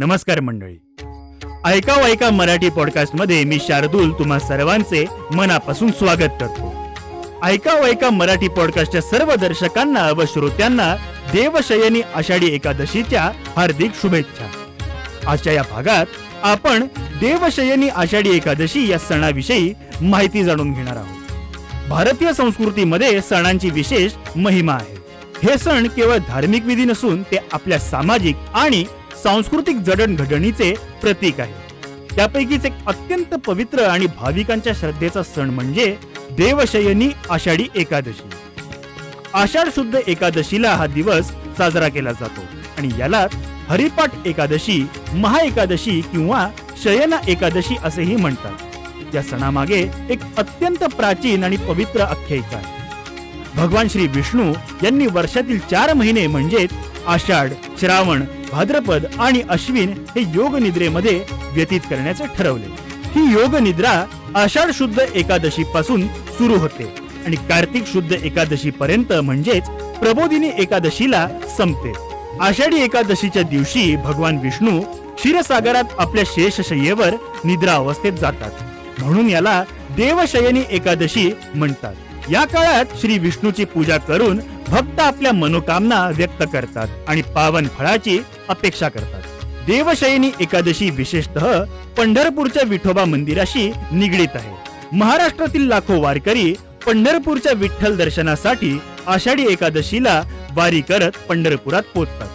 नमस्कार मंडळी. ऐकाव ऐका मराठी पॉडकास्टमध्ये मी शार्दूल तुम्हा सर्वांचे मनापासून स्वागत करतो. ऐकाव ऐका मराठी पॉडकास्टच्या सर्व दर्शकांना व श्रोत्यांना देवशयनी आषाढी एकादशीच्या हार्दिक शुभेच्छा. आजच्या या भागात आपण देवशयनी आषाढी एकादशी या सणाविषयी माहिती जाणून घेणार आहोत. भारतीय संस्कृतीमध्ये सणांची विशेष महिमा आहे. हे सण केवळ धार्मिक विधी नसून ते आपल्या सामाजिक आणि सांस्कृतिक जडणघडणीचे प्रतीक आहे. त्यापैकीच एक अत्यंत पवित्र आणि भाविकांच्या श्रद्धेचा सण म्हणजे देवशयनी आषाढी एकादशी. आषाढ शुद्ध एकादशीला हा दिवस साजरा केला जातो आणि याला हरिपाठ एकादशी महाएकादशी किंवा शयना एकादशी असेही म्हणतात. या सणामागे एक अत्यंत प्राचीन आणि पवित्र आख्यायिका आहे. भगवान श्री विष्णू यांनी वर्षातील चार महिने म्हणजेच आषाढ श्रावण भाद्रपद आणि अश्विन हे योग निद्रेमध्ये व्यतीत करण्याचे ठरवले. ही योग निद्रा आषाढ शुद्ध एकादशी पासून सुरू होते आणि कार्तिक शुद्ध एकादशी पर्यंत म्हणजेच प्रबोधिनी एकादशीला संपते. आषाढी एकादशीच्या दिवशी भगवान विष्णू क्षीरसागरात आपल्या शेषशय्येवर निद्रा अवस्थेत जातात. म्हणून याला देवशयनी एकादशी म्हणतात. या काळात श्री विष्णूची पूजा करून भक्त आपल्या मनोकामना व्यक्त करतात आणि पावन फळाची अपेक्षा करतात. देवशयनी एकादशी विशेषतः पंढरपूरच्या विठोबा मंदिराशी निगडीत आहे. महाराष्ट्रातील लाखो वारकरी पंढरपूरच्या विठ्ठल दर्शनासाठी आषाढी एकादशीला वारी करत पंढरपुरात पोहोचतात.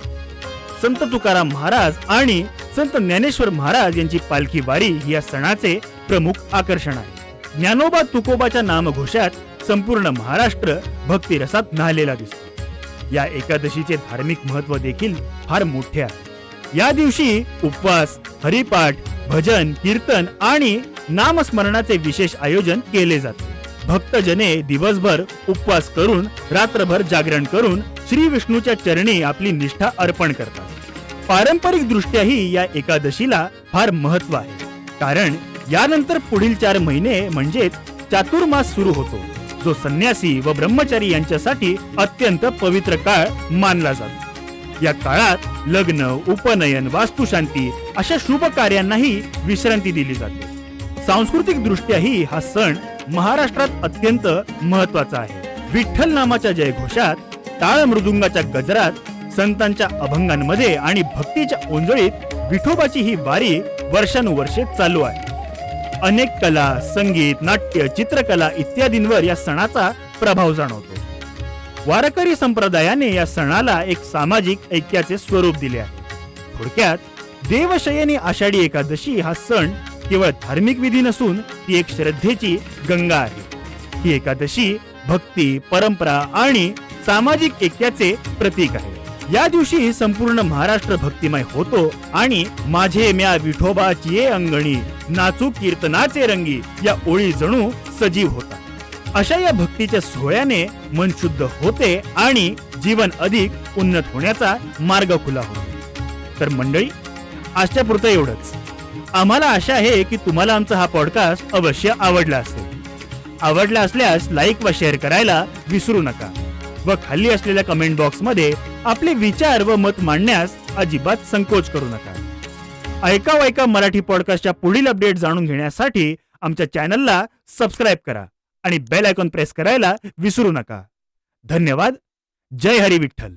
संत तुकाराम महाराज आणि संत ज्ञानेश्वर महाराज यांची पालखी वारी या सणाचे प्रमुख आकर्षण आहे. ज्ञानोबा तुकोबाच्या नामघोषात संपूर्ण महाराष्ट्र भक्तिरसात न्हालेला दिसतो. या एकादशीचे धार्मिक महत्त्व देखील फार मोठे आहे. या दिवशी उपवास हरिपाठ भजन कीर्तन आणि नामस्मरणाचे विशेष आयोजन केले जाते. भक्तजने दिवसभर उपवास करून रात्रभर जागरण करून श्री विष्णूच्या चरणी आपली निष्ठा अर्पण करतात. पारंपरिक दृष्ट्याही या एकादशीला फार महत्त्व आहे. कारण यानंतर पुढील चार महिने म्हणजेच चातुर्मास सुरू होतो. जो संन्यासी व ब्रह्मचारी यांच्यासाठी अत्यंत पवित्र काळ मानला जातो. या काळात लग्न उपनयन वास्तुशांती अशा शुभ कार्यांनाही विश्रांती दिली जाते. सांस्कृतिक दृष्ट्याही हा सण महाराष्ट्रात अत्यंत महत्त्वाचा आहे. विठ्ठल नामाच्या जयघोषात टाळ मृदुंगाच्या गजरात संतांच्या अभंगांमध्ये आणि भक्तीच्या ओंजळीत विठोबाची ही वारी वर्षानुवर्षे चालू आहे. अनेक कला संगीत नाट्य चित्रकला इत्यादींवर या सणाचा प्रभाव जाणवतो. वारकरी संप्रदायाने या सणाला एक सामाजिक ऐक्याचे स्वरूप दिले आहे. थोडक्यात देवशयनी आषाढी एकादशी हा सण केवळ धार्मिक विधी नसून ती एक श्रद्धेची गंगा आहे. ही एकादशी भक्ती परंपरा आणि सामाजिक ऐक्याचे प्रतीक आहे. या दिवशी संपूर्ण महाराष्ट्र भक्तिमय होतो आणि माझे म्या विठोबाची अंगणी. नाचू कीर्तनाचे रंगी या ओळी जणू सजीव होता अशा या भक्तीच्या सोहळ्याने मन शुद्ध होते आणि जीवन अधिक उन्नत होण्याचा मार्ग खुला होतो. तर मंडळी आजच्या पुरतं एवढंच. आम्हाला आशा आहे की तुम्हाला आमचा हा पॉडकास्ट अवश्य आवडला असेल. आवडला असल्यास लाईक व शेअर करायला विसरू नका व खाली असलेल्या कमेंट बॉक्समध्ये आपले विचार व मत मांडण्यास अजिबात संकोच करू नका. ऐका ऐका मराठी पॉडकास्टच्या पुढील अपडेट जाणून घेण्यासाठी आमच्या चॅनलला सबस्क्राईब करा आणि बेल आयकॉन प्रेस करायला विसरू नका. धन्यवाद. जय हरी विठ्ठल.